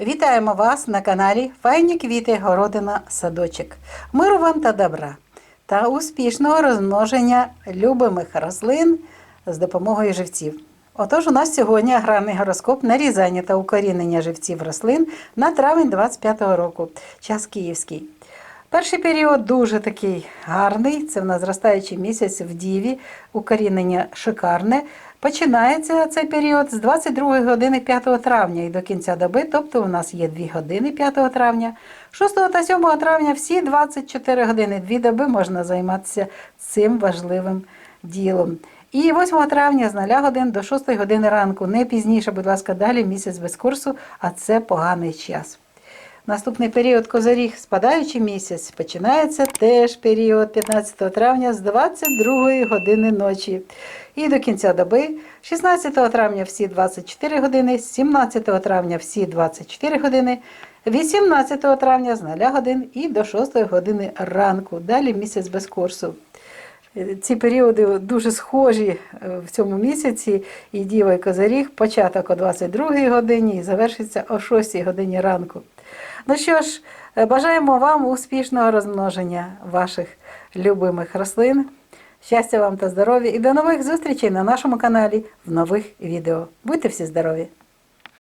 Вітаємо вас на каналі Файні квіти, городина, садочок. Миру вам та добра та успішного розмноження любимих рослин з допомогою живців. Отож, у нас сьогодні аграрний гороскоп нарізання та укорінення живців рослин на травень 25-го року. Час київський. Перший період дуже такий гарний. Це в нас зростаючий місяць в Діві. Укорінення шикарне. Починається цей період з 22 години 5 травня і до кінця доби, тобто у нас є 2 години 5 травня. 6 та 7 травня всі 24 години, 2 доби можна займатися цим важливим ділом. І 8 травня з 0 годин до 6 години ранку, не пізніше, будь ласка, далі місяць без курсу, а це поганий час. Наступний період козоріг, спадаючий місяць, починається теж період 15 травня з 22 години ночі. І до кінця доби, 16 травня всі 24 години, 17 травня всі 24 години, 18 травня з 0 годин і до 6 години ранку. Далі місяць без курсу. Ці періоди дуже схожі е, в цьому місяці. І Діва і Козиріг, початок о 22 годині і завершиться о 6 годині ранку. Ну що ж, бажаємо вам успішного розмноження ваших любимих рослин. Щастя вам та здоров'я і до нових зустрічей на нашому каналі в нових відео. Будьте всі здорові!